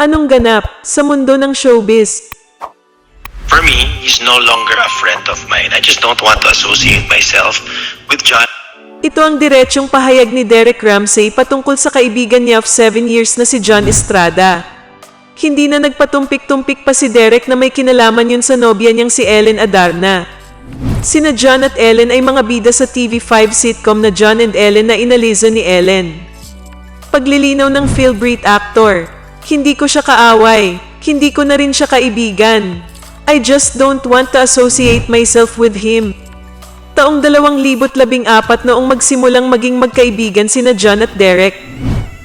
Anong ganap sa mundo ng showbiz? For me, he's no longer a friend of mine. I just don't want to associate myself with John. Ito ang diretsyong pahayag ni Derek Ramsey patungkol sa kaibigan niya of 7 years na si John Estrada. Hindi na nagpatumpik-tumpik pa si Derek na may kinalaman yun sa nobya niyang si Ellen Adarna. Sina John at Ellen ay mga bida sa TV5 sitcom na John and Ellen na inaliza ni Ellen. Paglilinaw ng Philbreed actor, hindi ko siya kaaway, hindi ko na rin siya kaibigan. I just don't want to associate myself with him. Taong 2014 noong magsimulang maging magkaibigan sina John at Derek.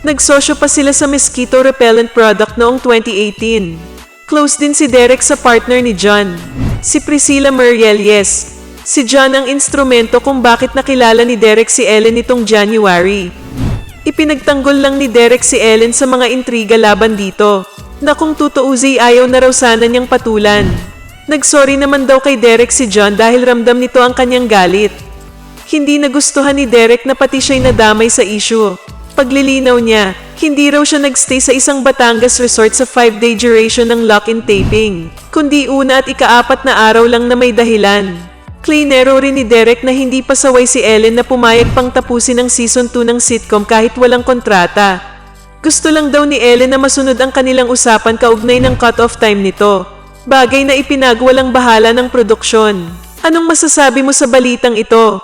Nagsosyo pa sila sa mosquito repellent product noong 2018. Close din si Derek sa partner ni John, si Priscilla Murielies. Si John ang instrumento kung bakit nakilala ni Derek si Ellen nitong January. Ipinagtanggol lang ni Derek si Ellen sa mga intriga laban dito, na kung tutuuzi ayaw na raw sana niyang patulan. Nagsorry naman daw kay Derek si John dahil ramdam nito ang kanyang galit. Hindi nagustuhan ni Derek na pati siya'y nadamay sa issue. Paglilinaw niya, hindi raw siya nagstay sa isang Batangas resort sa 5-day duration ng lock-in taping, kundi una at ikaapat na araw lang na may dahilan. Cleanero rin ni Derek na hindi pasaway si Ellen na pumayag pang tapusin ang season 2 ng sitcom kahit walang kontrata. Gusto lang daw ni Ellen na masunod ang kanilang usapan kaugnay ng cut-off time nito. Bagay na ipinagwalang bahala ng produksyon. Anong masasabi mo sa balitang ito?